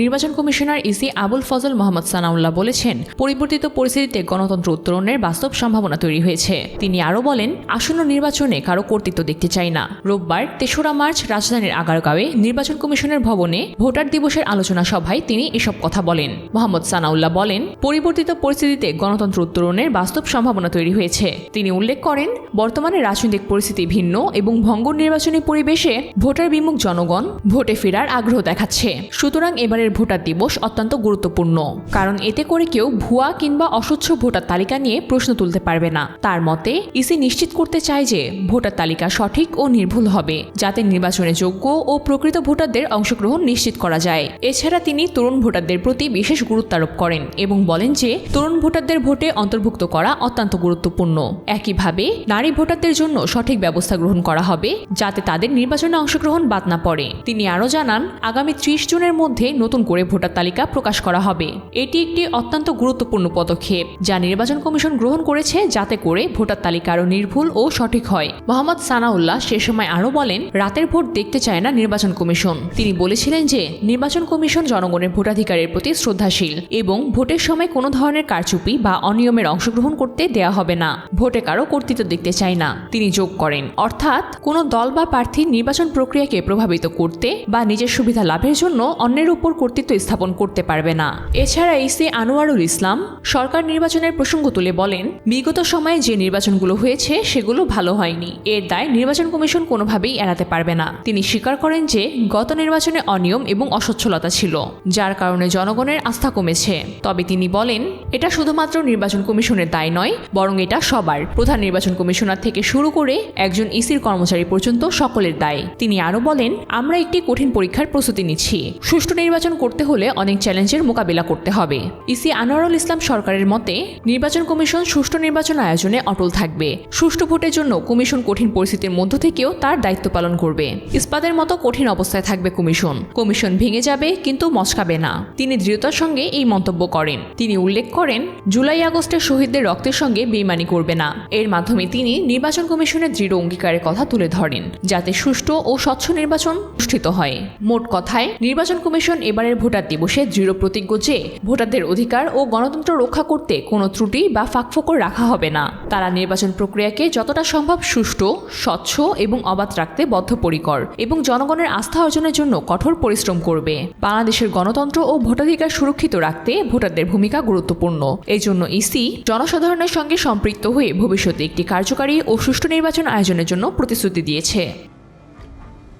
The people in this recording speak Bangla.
নির্বাচন কমিশনার ইসি আবুল ফজল মোহাম্মদ সানাউল্লাহ বলেছেন, পরিবর্তিত পরিস্থিতিতে গণতন্ত্র উত্তরণের বাস্তব সম্ভাবনা তৈরি হয়েছে। তিনি আরও বলেন, আসন্ন নির্বাচনে কারও কর্তৃত্ব দেখতে চাই না। রোববার তেসরা মার্চ রাজধানীর আগারগাঁওয়ে নির্বাচন কমিশনের ভবনে ভোটার দিবসের আলোচনা সভায় তিনি এসব কথা বলেন। মোহাম্মদ সানাউল্লাহ বলেন, পরিবর্তিত পরিস্থিতিতে গণতন্ত্র উত্তরণের বাস্তব সম্ভাবনা তৈরি হয়েছে। তিনি উল্লেখ করেন, বর্তমানে রাজনৈতিক পরিস্থিতি ভিন্ন এবং ভঙ্গ নির্বাচনী পরিবেশে ভোটার বিমুখ জনগণ ভোটে ফেরার আগ্রহ দেখাচ্ছে। সুতরাং এবারের ভোটার দিবস অত্যন্ত গুরুত্বপূর্ণ। কারণ এতে করে কেউ ভুয়া কিংবা অস্বচ্ছ ভোটার তালিকা নিয়ে প্রশ্ন তুলতে পারবে না। তার মতে, ইসি নিশ্চিত করতে চায় যে ভোটার তালিকা সঠিক ও নির্ভুল হবে, যাতে নির্বাচনে যোগ্য ও প্রকৃত ভোটারদের অংশগ্রহণ নিশ্চিত করা যায়। এছাড়া তিনি তরুণ ভোটারদের প্রতি বিশেষ গুরুত্ব আরোপ করেন এবং বলেন যে, তরুণ ভোটারদের ভোটে অন্তর্ভুক্ত করা অত্যন্ত গুরুত্বপূর্ণ। একইভাবে, নারী ভোটারদের জন্য সঠিক ব্যবস্থা গ্রহণ করা হবে, যাতে তাদের নির্বাচনে অংশগ্রহণ বাদ না পড়ে। তিনি আরও জানান, আগামী ত্রিশ জুনের মধ্যে নতুন করে ভোটার তালিকা প্রকাশ করা হবে। এটি একটি অত্যন্ত গুরুত্বপূর্ণ পদক্ষেপ, যা নির্বাচন কমিশন গ্রহণ করেছে যাতে করে ভোটার তালিকা আরও নির্ভুল ও সঠিক হয়। মোহাম্মদ সানাউল্লাহ সে সময় আরও বলেন, রাতের ভোট দেখতে চায় না নির্বাচন কমিশন। তিনি বলেছিলেন যে, নির্বাচন কমিশন জনগণের ভোটাধিকারের প্রতি শ্রদ্ধাশীল এবং ভোটের সময় কোনো ধরনের কারচুপি বা অনিয়মের অংশগ্রহণ করতে দেয়া হবে না। ভোটে কারও কর্তৃত্ব দেখতে চায় না, তিনি যোগ করেন। অর্থাৎ, কোনো দল বা প্রার্থী নির্বাচন প্রক্রিয়াকে প্রভাবিত করতে বা নিজের সুবিধা লাভের জন্য অন্যের উপর কর্তৃত্ব স্থাপন করতে পারবে না। এছাড়া ইসি আনোয়ারুল ইসলাম সরকার নির্বাচনের প্রসঙ্গ তুলে বলেন, বিগত সময়ে যে নির্বাচনগুলো হয়েছে সেগুলো ভালো হয়নি। এর দায় নির্বাচন কমিশন কোনোভাবেই এড়াতে পারবে না। তিনি স্বীকার করেন যে গত নির্বাচনে অনিয়ম এবং অসচ্ছলতা ছিল, যার কারণে জনগণের আস্থা কমেছে। তবে তিনি বলেন, এটা শুধুমাত্র নির্বাচন কমিশনের দায় নয়, বরং এটা সবার। প্রধান নির্বাচন কমিশনার থেকে শুরু করে একজন ইসির কর্মচারী পর্যন্ত সকলের দায়। তিনি আরও বলেন, আমরা একটি কঠিন পরীক্ষার প্রস্তুতি নিচ্ছি। সুষ্ঠু নির্বাচন করতে হলে অনেক চ্যালেঞ্জের মোকাবিলা করতে হবে। ইসি আনোয়ারুল ইসলাম সরকারের মতে, নির্বাচন কমিশন সুষ্ঠু নির্বাচন আয়োজনে অটল থাকবে। সুষ্ঠু ভোটের জন্য কমিশন কঠিন পরিস্থিতির মধ্য থেকেও তার দায়িত্ব পালন করবে। ইস্পাতের মতো কঠিন অবস্থায় থাকবে কমিশন। কমিশন ভেঙে যাবে, কিন্তু মচকাবে না। তিনি দৃঢ়তার সঙ্গে এই মন্তব্য করেন। তিনি উল্লেখ করেন, জুলাই আগস্টের শহীদদের রক্তের সঙ্গে বেইমানি করবে না। এর মাধ্যমে তিনি নির্বাচন কমিশনের দৃঢ় অঙ্গীকারের কথা তুলে ধরেন, যাতে সুষ্ঠু ও স্বচ্ছ নির্বাচন অনুষ্ঠিত হয়। মোট কথায়, নির্বাচন কমিশন এবারের ভোটার দিবসে দৃঢ় প্রতিজ্ঞ যে ভোটারদের অধিকার ও গণতন্ত্র রক্ষা করতে কোনো ত্রুটি বা ফাঁকফোকর রাখা হবে না। তারা নির্বাচন প্রক্রিয়াকে যতটা সম্ভব সুষ্ঠু, স্বচ্ছ এবং অবাধ রাখতে বদ্ধপরিকর এবং জনগণের আস্থা অর্জনের জন্য কঠোর পরিশ্রম করবে। বাংলাদেশের গণতন্ত্র ও ভোটাধিকার সুরক্ষিত রাখতে ভোটারদের ভূমিকা গুরুত্বপূর্ণ। এই জন্য ইসি জনসাধারণের সঙ্গে সম্পৃক্ত হয়ে ভবিষ্যতে একটি কার্যকারী ও সুষ্ঠু নির্বাচন আয়োজনের জন্য প্রতিশ্রুতি দিয়েছে।